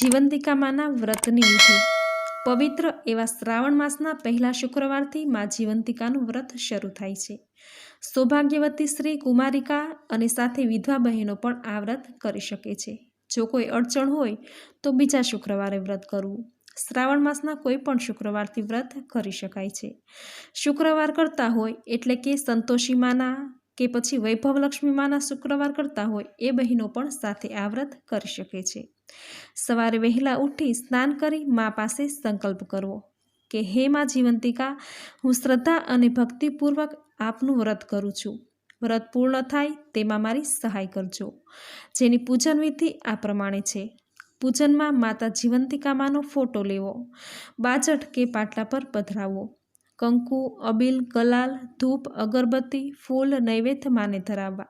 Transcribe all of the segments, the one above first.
જીવંતિકામાના વ્રતની વિધિ. પવિત્ર એવા શ્રાવણ માસના પહેલા શુક્રવારથી મા જીવંતિકાનું વ્રત શરૂ થાય છે. સૌભાગ્યવતી શ્રી કુમારિકા અને સાથે વિધવા બહેનો પણ આ વ્રત કરી શકે છે. જો કોઈ અડચણ હોય તો બીજા શુક્રવારે વ્રત કરવું. શ્રાવણ માસના કોઈ પણ શુક્રવારથી વ્રત કરી શકાય છે. શુક્રવાર કરતા હોય એટલે કે સંતોષી માના કે પછી વૈભવલક્ષ્મી માના શુક્રવાર કરતા હોય એ બહેનો પણ સાથે આ વ્રત કરી શકે છે. સવારે વહેલા ઉઠી સ્નાન કરી મા પાસે સંકલ્પ કરવો કે, હે મા જીવંતિકા, હું શ્રદ્ધા અને ભક્તિપૂર્વક આપનું વ્રત કરું છું. વ્રત પૂર્ણ થાય તેમાં મારી સહાય કરજો. જેની પૂજન વિધિ આ પ્રમાણે છે. પૂજનમાં માતા જીવંતિકામાનો ફોટો લેવો. બાજટ કે પાટલા પર પધરાવવો કંકુ, અબીલ, ગલાલ, ધૂપ, અગરબત્તી, ફૂલ નૈવેદ્ય માને ધરાવવા.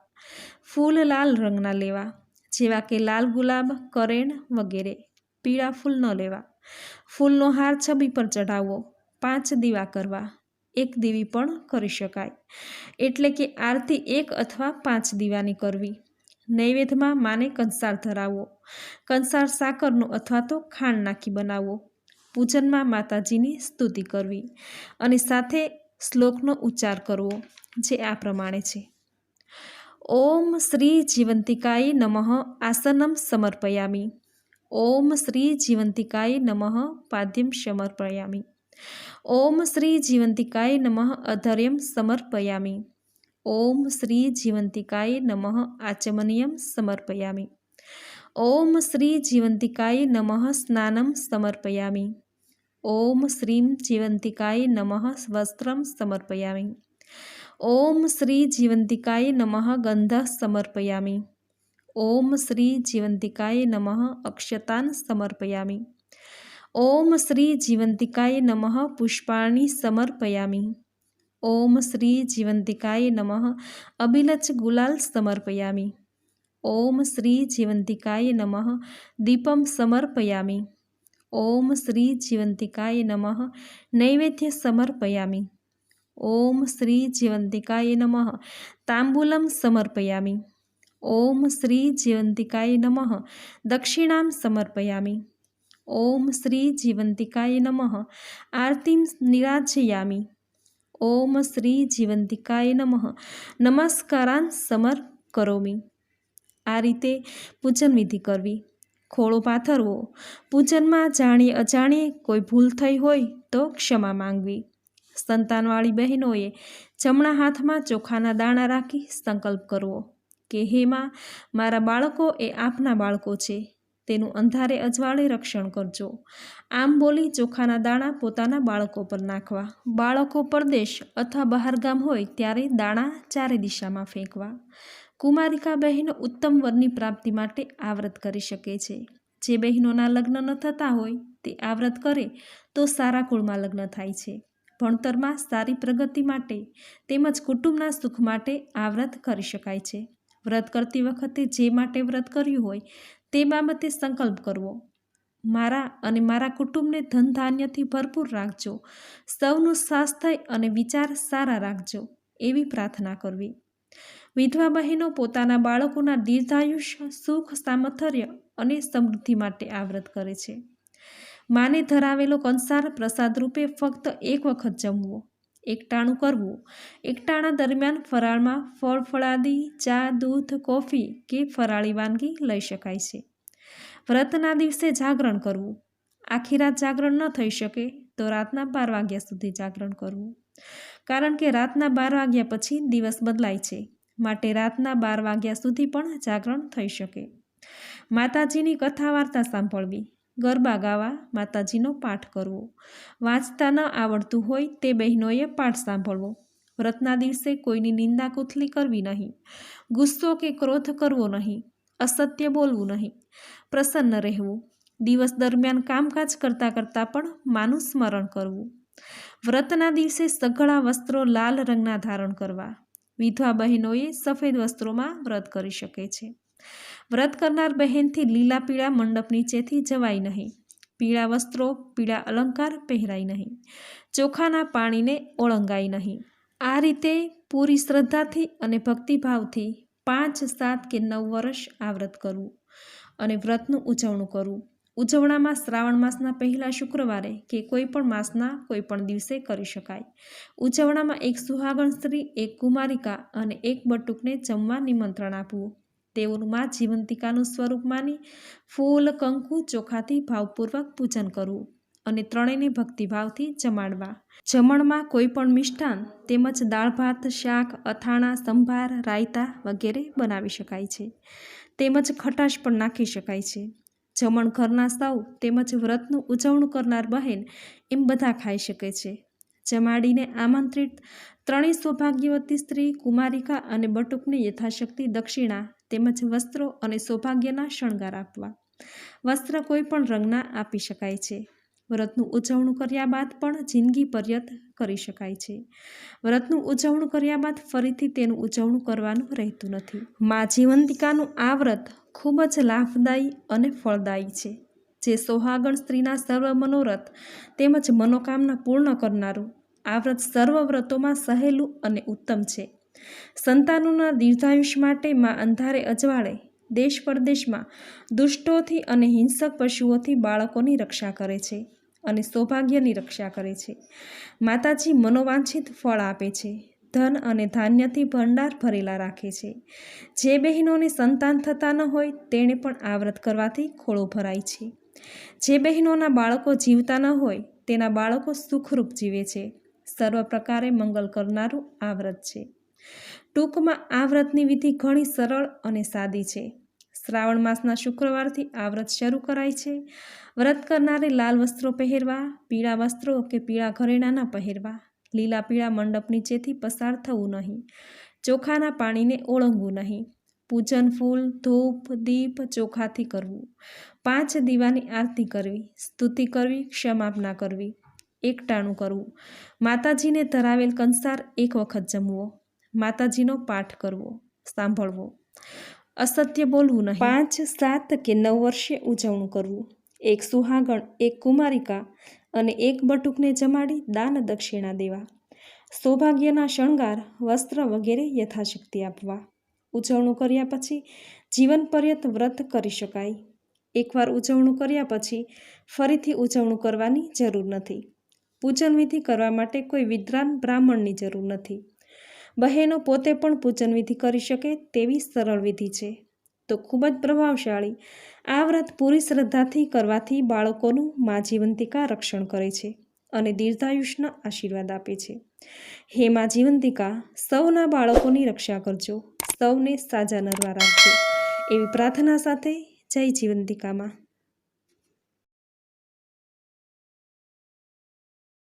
ફૂલ લાલ રંગના લેવા. જેવા કે લાલ ગુલાબ, કરેણ વગેરે. પીળા ફૂલ ન લેવા. ફૂલનો હાર છબી પર ચઢાવવો. પાંચ દીવા કરવા. એક દીવી પણ કરી શકાય. એટલે કે આરતી એક અથવા પાંચ દીવાની કરવી. નૈવેદ્યમાં માને કંસાર ધરાવવો કંસાર સાકરનો અથવા તો ખાંડ નાખી બનાવવો પૂજનમાં માતાજીની સ્તુતિ કરવી. અને સાથે શ્લોકનો ઉચ્ચાર કરવો, જે આ પ્રમાણે છે. ઓમ શ્રી જીવંતિકાય નમઃ આસનમ સમર્પયામિ ઓમ શ્રી જીવંતિકાય નમઃ પાદ્યમ સમર્પયામિ ઓમ શ્રી જીવંતિકાય નમઃ અધર્યમ સમર્પયામિ ઓમ શ્રી જીવંતિકાય નમઃ આચમનિયમ સમર્પયામિ ઓમ શ્રી જીવંતિકાય નમઃ સ્નાનમ સમર્પયામિ ઓમ શ્રીમ જીવંતિકાય નમઃ વસ્ત્રમ સમર્પયામિ ઓમ શ્રી જીવંતિકાય નમઃ ગંધ સમર્પયામી. ઓમ શ્રી જીવંતિકાય નમઃ અક્ષતાન સમર્પયામી. ઓમ શ્રી જીવંતિકાય નમઃ પુષ્પાણી સમર્પયામી. ઓમ શ્રી જીવંતિકાય નમઃ અભિલચ ગુલાલ સમર્પયામી. ઓમ શ્રી જીવંતિકાય નમઃ દીપમ સમર્પયામી. ઓમ શ્રી જીવંતિકાય નમઃ નૈવેદ્ય સમર્પયામિ. ઓમ શ્રી જીવંતિકાય નમઃ તાંબુલમ સમર્પયામી ઓમ શ્રી જીવંતિકાય નમઃ દક્ષિણામ સમર્પયામી ઓમ શ્રી જીવંતિકાય નમઃ આરતીમ નિરાજયામી ઓમ શ્રી જીવંતિકાય નમઃ નમસ્કારાન સમર કરોમી આ રીતે પૂજન વિધિ કરવી। ખોળો પાથરવો। પૂજનમાં જાણે અજાણે કોઈ ભૂલ થઈ હોય તો ક્ષમા માંગવી। સંતાનવાળી બહેનોએ જમણા હાથમાં ચોખાના દાણા રાખી સંકલ્પ કરવો કે, હે માં, મારા બાળકો એ આપના બાળકો છે. તેનું અંધારે અજવાળે રક્ષણ કરજો. આમ બોલી ચોખાના દાણા પોતાના બાળકો પર નાખવા. બાળકો પરદેશ અથવા બહારગામ હોય ત્યારે દાણા ચારે દિશામાં ફેંકવા. કુમારિકા બહેનો ઉત્તમ વરની પ્રાપ્તિ માટે આ વ્રત કરી શકે છે. જે બહેનોના લગ્ન ન થતા હોય તે આ વ્રત કરે તો સારા કુળમાં લગ્ન થાય છે. ભણતરમાં સારી પ્રગતિ માટે તેમજ કુટુંબના સુખ માટે આ વ્રત કરી શકાય છે. વ્રત કરતી વખતે જે માટે વ્રત કર્યું હોય તે બાબતે સંકલ્પ કરવો. મારા અને મારા કુટુંબને ધન ધાન્યથી ભરપૂર રાખજો. સૌનું સ્વાસ્થ્ય અને વિચાર સારા રાખજો એવી પ્રાર્થના કરવી. વિધવા બહેનો પોતાના બાળકોના દીર્ઘાયુષ્ય, સુખ, સામર્થ્ય અને સમૃદ્ધિ માટે આ વ્રત કરે છે. માને ધરાવેલો કંસાર પ્રસાદ રૂપે ફક્ત એક વખત જમવો એકટાણું કરવું એકટાણા દરમિયાન ફરાળમાં ફળ ફળાદી, ચા, દૂધ, કોફી કે ફરાળી વાનગી લઈ શકાય છે. વ્રતના દિવસે જાગરણ કરવું. આખી રાત જાગરણ ન થઈ શકે તો રાતના બાર વાગ્યા સુધી જાગરણ કરવું. કારણ કે રાતના બાર વાગ્યા પછી દિવસ બદલાય છે. માટે રાતના બાર વાગ્યા સુધી પણ જાગરણ થઈ શકે. માતાજીની કથા વાર્તા સાંભળવી. ગરબા ગાવા માતાજીનો પાઠ કરવો. વાંચતા ન આવડતું હોય તે બહેનોએ પાઠ સાંભળવો. વ્રતના દિવસે કોઈની નિંદા કુથલી કરવી નહીં. ગુસ્સો કે ક્રોધ કરવો નહીં. અસત્ય બોલવું નહીં. પ્રસન્ન રહેવું. દિવસ દરમિયાન કામકાજ કરતાં કરતાં પણ માનું સ્મરણ કરવું. વ્રતના દિવસે સઘળા વસ્ત્રો લાલ રંગના ધારણ કરવા. વિધવા બહેનોએ સફેદ વસ્ત્રોમાં વ્રત કરી શકે છે. વ્રત કરનાર બહેનથી લીલા પીળા મંડપ નીચેથી જવાય નહીં. પીળા વસ્ત્રો, પીળા અલંકાર પહેરાય નહીં. ચોખાના પાણીને ઓળંગાય નહીં. આ રીતે પૂરી શ્રદ્ધાથી અને ભક્તિભાવથી પાંચ, સાત કે નવ વર્ષ આ વ્રત કરવું અને વ્રતનું ઉજવણું કરવું. ઉજવણામાં શ્રાવણ માસના પહેલા શુક્રવારે કે કોઈ પણ માસના કોઈ પણ દિવસે કરી શકાય. ઉજવણામાં એક સુહાગણ સ્ત્રી, એક કુમારિકા અને એક બટુકને જમવા નિમંત્રણ આપવું. તેઓનું મા જીવંતિકાનું સ્વરૂપ માની ફૂલ, કંકુ, ચોખાથી ભાવપૂર્વક પૂજન કરવું અને ત્રણેયને ભક્તિભાવથી જમાડવા. જમણમાં કોઈ પણ મિષ્ટાન તેમજ દાળ, ભાત, શાક, અથાણા, સંભાર, રાયતા વગેરે બનાવી શકાય છે. તેમજ ખટાશ પણ નાખી શકાય છે. જમણ ઘરના સૌ તેમજ વ્રતનું ઉજવણું કરનાર બહેન એમ બધા ખાઈ શકે છે. જમાડીને આમંત્રિત ત્રણેય સૌભાગ્યવતી સ્ત્રી, કુમારિકા અને બટુકને યથાશક્તિ દક્ષિણા તેમજ વસ્ત્રો અને સૌભાગ્યના શણગાર આપવા. વસ્ત્ર કોઈ પણ રંગના આપી શકાય છે. વ્રતનું ઉજવણું કર્યા બાદ પણ જિંદગી પર્યત કરી શકાય છે. વ્રતનું ઉજવણું કર્યા બાદ ફરીથી તેનું ઉજવણું કરવાનું રહેતું નથી. મા જીવંતિકાનું આ વ્રત ખૂબ જ લાભદાયી અને ફળદાયી છે. જે સોહાગણ સ્ત્રીના સર્વ મનોરથ તેમજ મનોકામના પૂર્ણ કરનારું, આ વ્રત સર્વ વ્રતોમાં સહેલું અને ઉત્તમ છે. સંતાનોના દીર્ઘાયુષ માટે માં અંધારે અજવાળે, દેશ પરદેશમાં દુષ્ટોથી અને હિંસક પશુઓથી બાળકોની રક્ષા કરે છે અને સૌભાગ્યની રક્ષા કરે છે. માતાજી મનોવાંછિત ફળ આપે છે, ધન અને ધાન્યથી ભંડાર ભરેલા રાખે છે. જે બહેનોને સંતાન થતા ન હોય, તેણે પણ આ વ્રત કરવાથી ખોળો ભરાય છે. જે બહેનોના બાળકો જીવતા ન હોય, તેના બાળકો સુખરૂપ જીવે છે. સર્વ પ્રકારે મંગલ કરનારું આ વ્રત છે. ટૂંકમાં આ વ્રતની વિધિ ઘણી સરળ અને સાદી છે. શ્રાવણ માસના શુક્રવારથી આ વ્રત શરૂ કરાય છે. વ્રત કરનારે લાલ વસ્ત્રો પહેરવા, પીળા વસ્ત્રો કે પીળા ઘરેણાના પહેરવા, લીલા પીળા મંડપ નીચેથી પસાર થવું નહીં, ચોખાના પાણીને ઓળંગવું નહીં પૂજન ફૂલ, ધૂપ, દીપ ચોખાથી કરવું. પાંચ દીવાની આરતી કરવી, સ્તુતિ કરવી, ક્ષમાપના કરવી, એકટાણું કરવું. માતાજીને ધરાવેલ કંસાર એક વખત જમવો. માતાજીનો પાઠ કરવો, સાંભળવો. અસત્ય બોલવું નહીં. પાંચ, સાત કે નવ વર્ષે ઉજવણું કરવું. એક સુહાગણ, એક કુમારિકા અને એક બટુકને જમાડી દાન દક્ષિણા દેવા. સૌભાગ્યના શણગાર, વસ્ત્ર વગેરે યથાશક્તિ આપવા. ઉજવણું કર્યા પછી જીવન પર્યંત વ્રત કરી શકાય. એકવાર ઉજવણું કર્યા પછી ફરીથી ઉજવણું કરવાની જરૂર નથી. પૂજન વિધિ કરવા માટે કોઈ વિદ્વાન બ્રાહ્મણની જરૂર નથી. બહેનો પોતે પણ પૂજન વિધિ કરી શકે તેવી સરળ વિધિ છે. તો ખૂબ જ પ્રભાવશાળી, આ વ્રત પૂરી શ્રદ્ધાથી કરવાથી બાળકોનું મા જીવંતિકા રક્ષણ કરે છે અને દીર્ઘાયુષના આશીર્વાદ આપે છે. હે મા જીવંતિકા સૌના બાળકોની રક્ષા કરજો. સૌને સાજા નરવા રાખજો. એવી પ્રાર્થના સાથે જય જીવંતિકામાં.